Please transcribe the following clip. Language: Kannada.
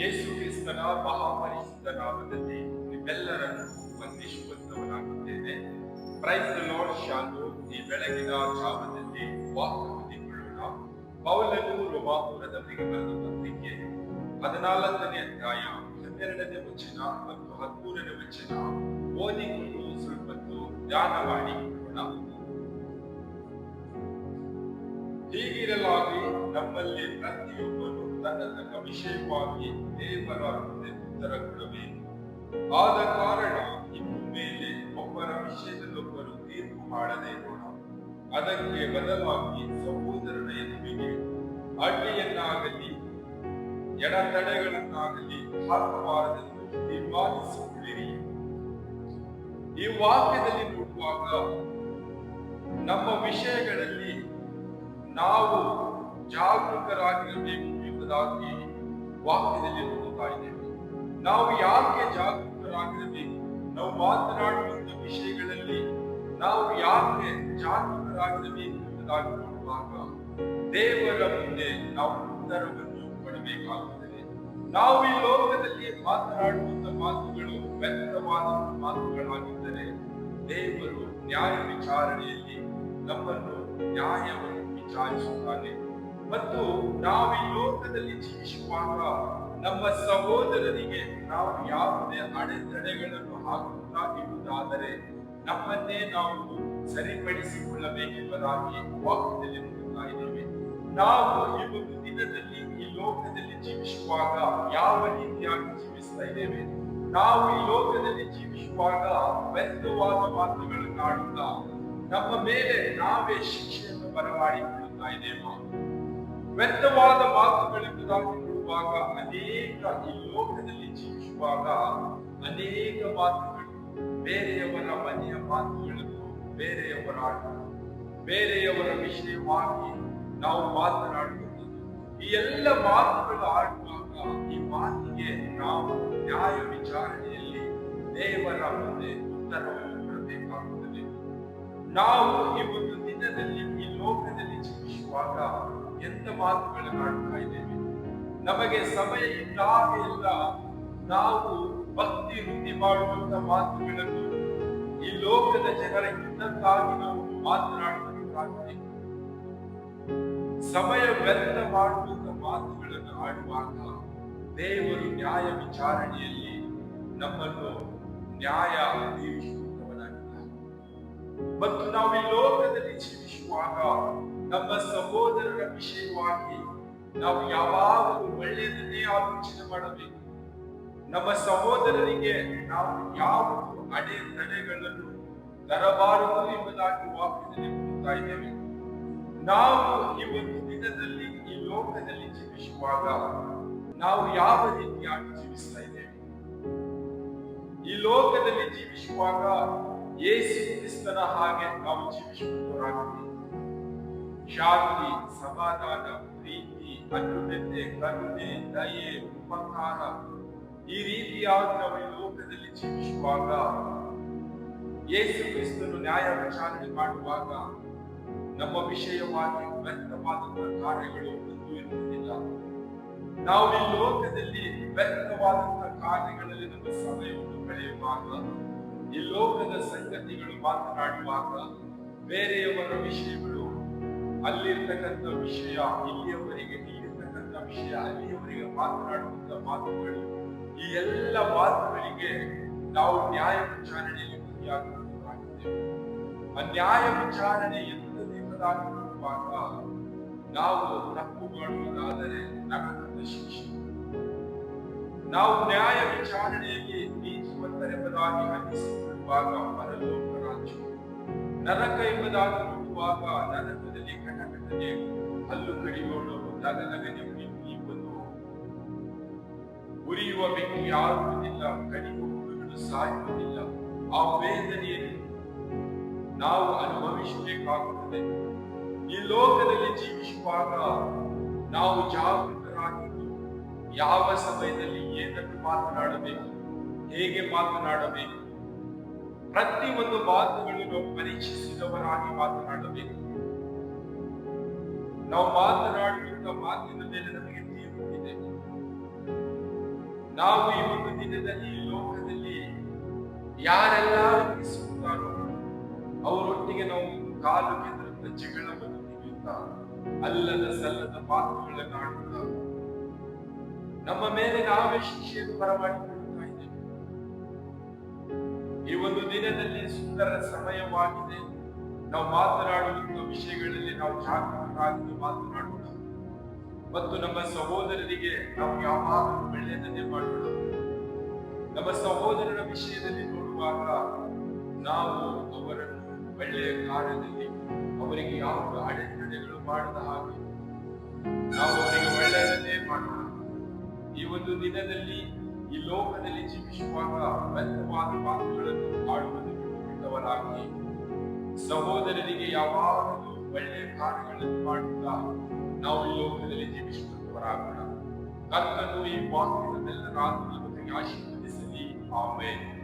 ಯೇಸು ಕ್ರಿಸ್ತನ ಮಹಾಪರಿಶುದ್ಧ ನಾಮದಲ್ಲಿ ನಿಮ್ಮೆಲ್ಲರನ್ನು ವಂದಿಸುವಂತವನಾಗುತ್ತೇನೆ ಪ್ರೈಸ್ ಲಾರ್ಡ್ ಶಾಂತು. ಈ ಬೆಳಗಿನ ಜಾವದಲ್ಲಿ ವಾಕ್ಯ ಹೊಂದಿಕೊಳ್ಳೋಣ ಪೌಲನು ರೋಮಾಪುರದವರಿಗೆ ಬರೆದ ಪತ್ರಿಕೆ ಹದಿನಾಲ್ಕನೇ ಅಧ್ಯಾಯ ಹನ್ನೆರಡನೇ ವಚನ ಮತ್ತು ಹದಿಮೂರನೇ ವಚನ ಓದಿಕೊಂಡು ಸ್ವಲ್ಪ ಧ್ಯಾನ ಮಾಡಿ ಹೀಗಿರಲಾಗಿ ನಮ್ಮಲ್ಲಿ ಪ್ರತಿಯೊಬ್ಬನು ತನ್ನ ತನ್ನ ವಿಷಯವಾಗಿ ದೇವರ ಮುಂದೆ ಉತ್ತರ ಕೊಡಬೇಕು. ಆದ ಕಾರಣ ಇನ್ನು ಮೇಲೆ ಒಬ್ಬರ ವಿಷಯದಲ್ಲೊಬ್ಬರು ತೀರ್ಪು ಮಾಡದೇ ಇರೋಣ ಅದಕ್ಕೆ ಬದಲಾಗಿ ಸಹೋದರನ ಎದುರಿಗೆ ಅಡ್ಡಿಯನ್ನಾಗಲಿ, ಎಡತಡೆಗಳನ್ನಾಗಲಿ ಹಾಕಬಾರದೆಂದು ತೀರ್ಮಾನಿಸಿಕೊಳ್ಳಿರಿ. ಈ ವಾಕ್ಯದಲ್ಲಿ ನೋಡುವಾಗ ನಮ್ಮ ವಿಷಯಗಳಲ್ಲಿ ನಾವು ಜಾಗರೂಕರಾಗಿರಬೇಕು ಎಂಬುದಾಗಿ ವಾಕ್ಯದಲ್ಲಿ ನೋಡುತ್ತಾ ನಾವು ಯಾಕೆ ಜಾಗೃತರಾಗಿರಬೇಕು? ನಾವು ಮಾತನಾಡುವಂತ ವಿಷಯಗಳಲ್ಲಿ ನಾವು ಯಾಕೆ ಜಾಗೃತರಾಗಿರಬೇಕು ಎಂಬುದಾಗಿ ನೋಡುವಾಗ ದೇವರ ಮುಂದೆ ನಾವು ಉತ್ತರವನ್ನು ಕೊಡಬೇಕಾಗುತ್ತದೆ. ನಾವು ಈ ಲೋಕದಲ್ಲಿ ಮಾತನಾಡುವಂತ ಮಾತುಗಳು ವ್ಯರ್ಥವಾದ ಮಾತುಗಳಾಗಿದ್ದರೆ ದೇವರು ನ್ಯಾಯ ವಿಚಾರಣೆಯಲ್ಲಿ ನಮ್ಮನ್ನು ನ್ಯಾಯವನ್ನು ವಿಚಾರಿಸುತ್ತಾನೆ. ಮತ್ತು ನಾವು ಈ ಲೋಕದಲ್ಲಿ ಜೀವಿಸುವಾಗ ನಮ್ಮ ಸಹೋದರರಿಗೆ ನಾವು ಯಾವುದೇ ಅಡೆತಡೆಗಳನ್ನು ಹಾಕುತ್ತಾ ಇರುವುದಾದರೆ ನಮ್ಮನ್ನೇ ನಾವು ಸರಿಪಡಿಸಿಕೊಳ್ಳಬೇಕೆಂಬುದಾಗಿ ವಾಕ್ಯದಲ್ಲಿ ನೋಡುತ್ತಾ ಇದ್ದೇವೆ. ನಾವು ಒಂದು ದಿನದಲ್ಲಿ ಈ ಲೋಕದಲ್ಲಿ ಜೀವಿಸುವಾಗ ಯಾವ ರೀತಿಯಾಗಿ ಜೀವಿಸ್ತಾ ಇದ್ದೇವೆ? ನಾವು ಈ ಲೋಕದಲ್ಲಿ ಜೀವಿಸುವಾಗ ವ್ಯರ್ಥವಾದ ಮಾತುಗಳನ್ನು ಆಡುತ್ತಾ ನಮ್ಮ ಮೇಲೆ ನಾವೇ ಶಿಕ್ಷೆಯನ್ನು ಬರಮಾಡಿಕೊಳ್ಳುತ್ತಾ ಇದ್ದೇವೆ? ವ್ಯರ್ಥವಾದ ಮಾತುಗಳು ಕೊಡುವಾಗ ಅನೇಕ ಈ ಲೋಕದಲ್ಲಿ ಜೀವಿಸುವಾಗ ಅನೇಕ ಮಾತುಗಳು, ಬೇರೆಯವರ ಮನೆಯ ಮಾತುಗಳನ್ನು ಬೇರೆಯವರ ಬೇರೆಯವರ ವಿಷಯವಾಗಿ ನಾವು ಮಾತನಾಡುವುದು. ಈ ಎಲ್ಲ ಮಾತುಗಳು ಆಡುವಾಗ ಈ ಮಾತಿಗೆ ನಾವು ನ್ಯಾಯ ವಿಚಾರಣೆಯಲ್ಲಿ ದೇವರ ಮುಂದೆ ಉತ್ತರವನ್ನು ಕೊಡಬೇಕಾಗುತ್ತದೆ. ನಾವು ಈ ಒಂದು ದಿನದಲ್ಲಿ ಈ ಲೋಕದಲ್ಲಿ ಜೀವಿಸುವಾಗ ಎಂತ ಮಾತುಗಳನ್ನು ಆಡ್ತಾ ಇದ್ದೇವೆ. ನಮಗೆ ಸಮಯ ಇದ್ದಾಗ ಎಲ್ಲ ನಾವು ಭಕ್ತಿ ವೃದ್ಧಿ ಮಾಡುವಂತ ಮಾತುಗಳನ್ನು ಈ ಲೋಕದ ಜನರ ಹಿತಕ್ಕಾಗಿ ನಾವು ಮಾತನಾಡಬೇಕಾಗಿದೆ ಸಮಯ ವ್ಯರ್ಥ ಮಾಡುವಂತ ಮಾತುಗಳನ್ನು ಆಡುವಾಗ ದೇವರು ನ್ಯಾಯ ವಿಚಾರಣೆಯಲ್ಲಿ ನಮ್ಮನ್ನು ನ್ಯಾಯ ತೀರಿಸುವಂತವನಾಗಿದ್ದಾನೆ ಮತ್ತು ನಾವು ಈ ಲೋಕದಲ್ಲಿ ಜೀವಿಸುವಾಗ ನಮ್ಮ ಸಹೋದರರ ವಿಷಯವಾಗಿ ನಾವು ಯಾವಾಗಲೂ ಒಳ್ಳೆಯದನ್ನೇ ಆಲೋಚನೆ ಮಾಡಬೇಕು. ನಮ್ಮ ಸಹೋದರರಿಗೆ ನಾವು ಯಾವ ಅಡೆ ತಡೆಗಳನ್ನು ತರಬಾರದು ಎಂಬುದಾಗಿ ವಾಕ್ಯದಲ್ಲಿ ನೋಡುತ್ತಾ ಇದ್ದೇವೆ. ನಾವು ಈ ಒಂದು ದಿನದಲ್ಲಿ ಈ ಲೋಕದಲ್ಲಿ ಜೀವಿಸುವಾಗ ನಾವು ಯಾವ ರೀತಿಯಾಗಿ ಜೀವಿಸ್ತಾ ಇದ್ದೇವೆ? ಈ ಲೋಕದಲ್ಲಿ ಜೀವಿಸುವಾಗ ಯೇಸು ಕ್ರಿಸ್ತನ ಹಾಗೆ ನಾವು ಜೀವಿಸುವವರಾಗಬೇಕು ಶಾಂತಿ, ಸಮಾಧಾನ, ಪ್ರೀತಿ ಅನ್ಯೋನ್ಯತೆ ಕರುಣೆ, ದಯೆ, ಉಪಕಾರ. ಈ ರೀತಿಯಾಗಿ ನಾವು ಈ ಲೋಕದಲ್ಲಿ ಜೀವಿಸುವಾಗ, ಯೇಸು ಕ್ರಿಸ್ತನು ನ್ಯಾಯ ವಿಚಾರಣೆ ಮಾಡುವಾಗ, ನಮ್ಮ ವಿಷಯವಾಗಿ ವ್ಯರ್ಥವಾದಂತಹ ಕಾರ್ಯಗಳು ಒಂದು ಇರುವುದಿಲ್ಲ. ನಾವು ಈ ಲೋಕದಲ್ಲಿ ವ್ಯರ್ಥವಾದಂತಹ ಕಾರ್ಯಗಳಲ್ಲಿ ನಮ್ಮ ಸಮಯವನ್ನು ಕಳೆಯುವಾಗ, ಈ ಲೋಕದ ಸಂಗತಿಗಳು ಮಾತನಾಡುವಾಗ, ಬೇರೆಯವರ ವಿಷಯಗಳು ಅಲ್ಲಿರ್ತಕ್ಕಂಥ ವಿಷಯ, ಇಲ್ಲಿಯವರೆಗೆ ಇಲ್ಲಿರ್ತಕ್ಕಂಥ ವಿಷಯ, ಅಲ್ಲಿಯವರೆಗೆ ಮಾತನಾಡುವಂತ ಮಾತುಗಳು, ಈ ಎಲ್ಲ ಮಾತುಗಳಿಗೆ ನಾವು ನ್ಯಾಯ ವಿಚಾರಣೆಯಲ್ಲಿ ಗುರಿಯಾಗುತ್ತೇವೆ ಆ ನ್ಯಾಯ ವಿಚಾರಣೆ ಎಂದರೆ ಎಂಬುದಾಗಿ ನಾವು ತಪ್ಪು ಮಾಡುವುದಾದರೆ ನಗರದ ಶಿಕ್ಷೆ. ನಾವು ನ್ಯಾಯ ವಿಚಾರಣೆಯಲ್ಲಿ ನೀತಿವಂತರೆಂಬುದಾಗಿ ಅನ್ನಿಸಿಕೊಳ್ಳುವಾಗ ಪರಲೋಕ ರಾಜ್ಯ. ನರಕ ಎಂಬುದಾಗಿ ನೋಡುವಾಗ ಕಣ್ಣ ಕಟಕಟನೆ ಹಲ್ಲು ಕಡಿಯೋಳು ಈ ಒಂದು ಉರಿಯುವ ಬೆಂಕಿ ಆಗುವುದಿಲ್ಲ ಕಡಿಯುವ ಹುಳುಗಳು ಸಾಯುವುದಿಲ್ಲ ಆ ವೇದನೆಯನ್ನು ನಾವು ಅನುಭವಿಸಬೇಕಾಗುತ್ತದೆ. ಈ ಲೋಕದಲ್ಲಿ ಜೀವಿಸುವಾಗ ನಾವು ಜಾಗೃತರಾಗಿದ್ದು ಯಾವ ಸಮಯದಲ್ಲಿ ಏನನ್ನು ಮಾತನಾಡಬೇಕು, ಹೇಗೆ ಮಾತನಾಡಬೇಕು ಪ್ರತಿಯೊಂದು ಒಂದು ನಾವು ಪರೀಕ್ಷಿಸಿದವರಾಗಿ ಮಾತನಾಡಬೇಕು. ನಾವು ಮಾತನಾಡುವಂತ ಮಾತಿನ ಮೇಲೆ ನಮಗೆ ತೀರ್ಪಿದೆ ನಾವು ಈ ಒಂದು ದಿನದಲ್ಲಿ ಈ ಲೋಕದಲ್ಲಿ ಯಾರೆಲ್ಲ ಇರಿಸುತ್ತಾರೋ ಅವರೊಟ್ಟಿಗೆ ನಾವು ಕಾಲು ಕೆದರುತ್ತ ಜಗಳವನ್ನು ತೆಗೆಯುತ್ತಾ ಅಲ್ಲದ ಸಲ್ಲದ ಮಾತುಗಳನ್ನು ಆಡುತ್ತಾ ನಮ್ಮ ಮೇಲೆ ನಾವೇ ಶಿಕ್ಷೆಯನ್ನು ಬರಮಾಡಿಕೊಳ್ಳುತ್ತಾ ದಿನದಲ್ಲಿ ಸುಂದರ ಸಮಯವಾಗಿದೆ. ನಾವು ಮಾತನಾಡುವಂತ ವಿಷಯಗಳಲ್ಲಿ ನಾವು ಜಾಗೃತರಾಗಿ ಮಾತನಾಡೋಣ ಮತ್ತು ನಮ್ಮ ಸಹೋದರರಿಗೆ ನಾವು ಯಾವಾಗಲೂ ಬೆಳೆಯನ್ನೇ ಮಾಡೋಣ ನಮ್ಮ ಸಹೋದರರ ವಿಷಯದಲ್ಲಿ ನೋಡುವಾಗ ನಾವು ಅವರನ್ನು ಒಳ್ಳೆಯ ಕಾರ್ಯದಲ್ಲಿ ಅವರಿಗೆ ಯಾವ ಅಡೆತಡೆಗಳು ಮಾಡದ ಹಾಗೆ ನಾವು ಅವರಿಗೆ ಒಳ್ಳೆಯದನ್ನೇ ಮಾಡೋಣ. ಈ ಒಂದು ದಿನದಲ್ಲಿ ಈ ಲೋಕದಲ್ಲಿ ಜೀವಿಸುವಾಗ ವ್ಯರ್ಥವಾದ ಮಾತುಗಳನ್ನು ಆಡುವುದನ್ನು ಬಿಟ್ಟವರಾಗಿ ಸಹೋದರರಿಗೆ ಯಾವಾಗಲೂ ಒಳ್ಳೆಯ ಕಾರ್ಯಗಳನ್ನು ಮಾಡುತ್ತಾ ನಾವು ಈ ಲೋಕದಲ್ಲಿ ಜೀವಿಸುವಂತವರಾಗೋಣ ಕರ್ತನು ಈ ವಾಕ್ಯದನ್ನೆಲ್ಲರ ಆತ್ಮೀಯತೆಗೆ ಆಶೀರ್ವದಿಸಲಿ. ಆಮೇಲೆ